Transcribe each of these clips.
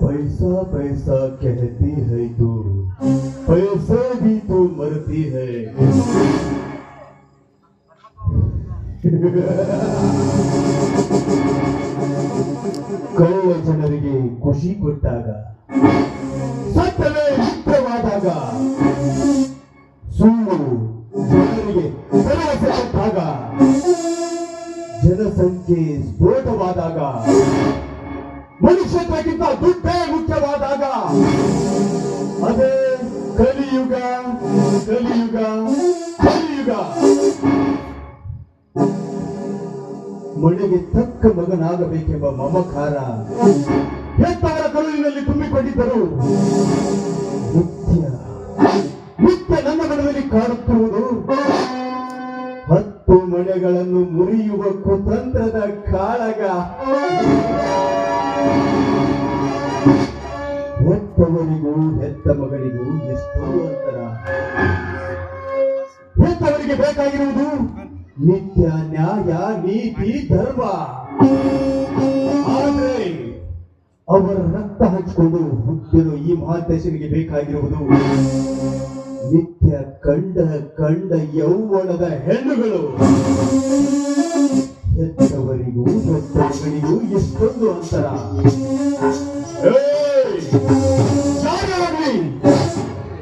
पैसा पैसा कहती है तू पैसा भी तू मरती है ಕಳ್ಳ ಜನರಿಗೆ ಖುಷಿ ಕೊಟ್ಟಾಗ ಸತ್ತವೇ ಮುಕ್ತವಾದಾಗ ಸುಳ್ಳು ಜನರಿಗೆ ಕೊಟ್ಟಾಗ ಜನಸಂಖ್ಯೆ ಸ್ಫೋಟವಾದಾಗ ಮನುಷ್ಯತ್ವಕ್ಕಿಂತ ದುಡ್ಡೇ ಮುಖ್ಯವಾದಾಗ ಅದೇ ಕಲಿಯುಗ ಕಲಿಯುಗ ಕಲಿಯುಗ. ಮಳೆಗೆ ತಕ್ಕ ಮಗನಾಗಬೇಕೆಂಬ ಮಮಕಾರ ಹೆತ್ತವರ ಕರುಳಿನಲ್ಲಿ ತುಂಬಿಕೊಂಡಿದ್ದರು. ಕಾಣುತ್ತಿರುವುದು ಹತ್ತು ಮನೆಗಳನ್ನು ಮುರಿಯುವ ಕುತಂತ್ರದ ಕಾಳಗ. ಹೆತ್ತವರಿಗೂ ಹೆತ್ತ ಮಗಳಿಗೂ ಎಷ್ಟು ಅಂತರ. ಹೆತ್ತವರಿಗೆ ಬೇಕಾಗಿರುವುದು ನಿತ್ಯ ನ್ಯಾಯ, ನೀತಿ, ಧರ್ಮ. ಅವರ ರಕ್ತ ಹಂಚಿಕೊಂಡು ಹುಟ್ಟಿರೋ ಈ ಮಹಾದೇಶನಿಗೆ ಬೇಕಾಗಿರುವುದು ನಿತ್ಯ ಕಂಡ ಕಂಡ ಯೌವನದ ಹೆಣ್ಣುಗಳು. ಹೆತ್ತವರಿಗೂ ಹೆತ್ತವರಿಗೂ ಎಷ್ಟೊಂದು ಅಂತರ.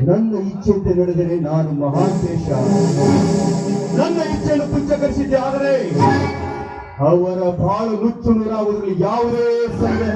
ನನ್ನ ಇಚ್ಛೆಯಂತೆ ನಡೆದರೆ ನಾನು ಮಹಾಂತೇಶ. ನನ್ನ ಇಚ್ಛೆಯನ್ನು ಪುಚ್ಚಕರಿಸಿದ್ದೆ ಆದರೆ ಅವರ ಬಾಳು ನುಚ್ಚು ನೂರಾಗುವುದರಲ್ಲಿ ಯಾವುದೇ ಸಂದೇಹ